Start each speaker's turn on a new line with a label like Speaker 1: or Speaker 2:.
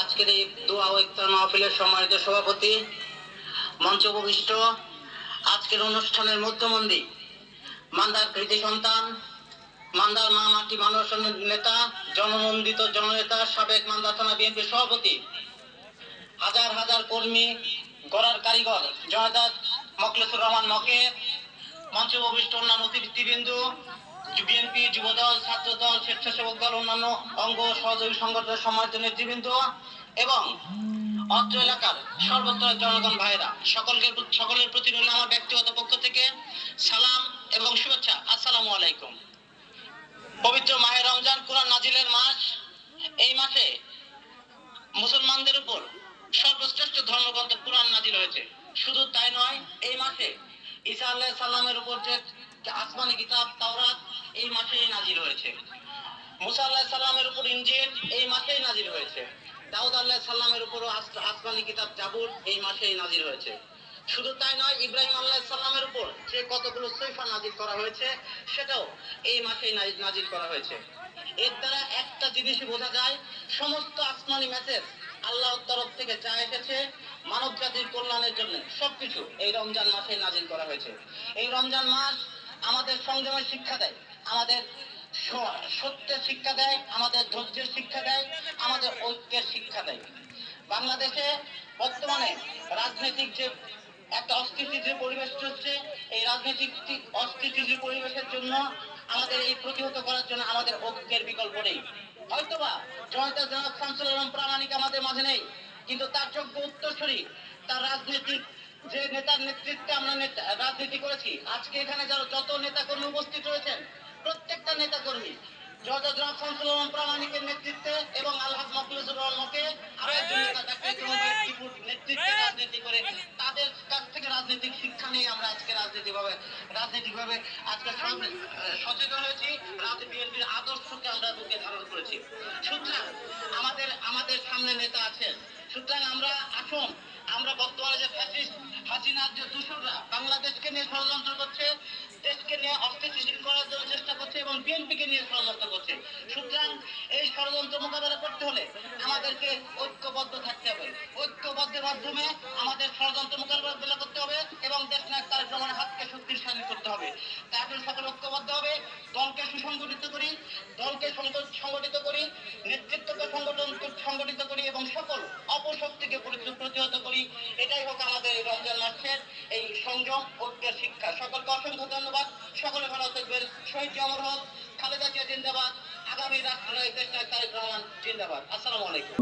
Speaker 1: আজকের এই দোয়া ও ইফতার মাহফিলের সম্মানিত সভাপতি, মঞ্চ উপবিষ্ট, আজকের অনুষ্ঠানের মধ্যমন্দি মান্দার কৃতি সন্তান, মান্দার মা মাটি মানুষ নেতা জননন্দিত জননেতা, সাবেক মান্দা থানা বিএনপির সভাপতি, হাজার হাজার কর্মী, গড়ার কারিগর জনতা মকলেসুর রহমান মকে, মঞ্চ উপবিষ্ট অন্যান্য অতিথিবৃন্দ বিএনপি যুবদল, ছাত্রদল, স্বেচ্ছাসেবক দল, অন্যান্য অঙ্গ সহযোগী সংগঠনের সম্মানিত নেতৃবৃন্দ এবং অত্র এলাকার সর্বত্র জনগণ ভাইরা সকলকে সকলের প্রতি রইল আমার ব্যক্তিগত পক্ষ থেকে সালাম এবং শুভেচ্ছা। আসসালামু আলাইকুম। পবিত্র মাহে রমজান, কুরআন নাজিলের মাস, এই মাসে মুসলমানদের উপর সর্বশ্রেষ্ঠ ধর্মগ্রন্থ কুরআন নাজিল হয়েছে। শুধু তাই নয়, এই মাসে ঈসা আলাইহিস সালামের উপর যে আসমানি কিতাব, তাওরাত এই মাসেই নাজির হয়েছে। মুসা আল্লাহ সাল্লামের উপর ইঞ্জিন এই মাসেই নাজির হয়েছে। দাউদ আল্লাহ সাল্লামের উপরও আস- আসমানি কিতাব জাবুর এই মাসেই নাজির হয়েছে। শুধু তাই নয়, ইব্রাহিম আল্লাহ সাল্লামের উপর যে কতগুলো সৈফা নাজির করা হয়েছে, সেটাও এই মাসেই নাজি- নাজিল করা হয়েছে। এর দ্বারা একটা জিনিসই বোঝা যায়, সমস্ত আসমানি মেসেজ আল্লাহর তরফ থেকে যা এসেছে, মানব জাতির কল্যাণের জন্য সবকিছু এই রমজান মাসে নাজিল করা হয়েছে। এই রমজান মাস আমাদের সংযমের শিক্ষা দেয়। আমাদের সত্যের শিক্ষা দেয়, আমাদের ধৈর্যের শিক্ষা দেয়, আমাদের ঐক্যের শিক্ষা দেয়। বাংলাদেশে বর্তমানে রাজনৈতিক যে একটা অস্থিতির যে পরিবেশ চলছে, এই রাজনৈতিক অস্থিতিশীল পরিবেশের জন্য আমাদের এই প্রতিহত করার জন্য আমাদের ঐক্যের বিকল্প নেই। হয়তোবা জয়তা জনক শামসুল আলম প্রামাণিক আমাদের মাঝে নেই, কিন্তু তার যোগ্য উত্তরসূরি, তার রাজনৈতিক যে নেতার নেতৃত্বে আমরা নেতা- রাজনীতি করেছি, আজকে এখানে যারা যত নেতা কর্মী উপস্থিত রয়েছেন জয়তা জনক প্রামাণিকের নেতৃত্বে এবং আল্লাহ মকলুসুর রহমানকে আরও একজন নেতা ডাক্তার ইকরামুল টিপুর নেতৃত্বে রাজনীতি করে। তাদের কাছ থেকে রাজনৈতিক শিক্ষা নিয়ে আমরা আজকে রাজনীতি ভাবে আজকে সচেতন হয়েছি। রাজনীতি বিএনপির আদর্শকে আমরা বুকে ধারণ করেছি। সুতরাং আমাদের আমাদের সামনে নেতা আছেন। সুতরাং আমরা আসুন আমরা বর্তমানে যে ফ্যাসিস্ট হাসিনার যে দূষণরা বাংলাদেশকে নিয়ে ষড়যন্ত্র ঐক্যবদ্ধ মাধ্যমে আমাদের ষড়যন্ত্র এবং দেশ তারেক রহমানের হাতকে করতে হবে। দলকে করি, দলকে সংগঠিত করি, নেতৃত্বকে সংগঠন সংগঠিত করি এবং সকল অপশক্তিকে পরি- প্রতিহত করি এটাই হোক আমাদের এই রমজান মাসের এই সংযম ঐক্যের শিক্ষা সকলকে অসংখ্য ধন্যবাদ সকলে ভালো থাকবেন শহীদ হক খালেদা জিয়া জিন্দাবাদ। আগামী রাষ্ট্রনায়ক দেশ তারিখ রহমান জিন্দাবাদ। আসসালামু আলাইকুম।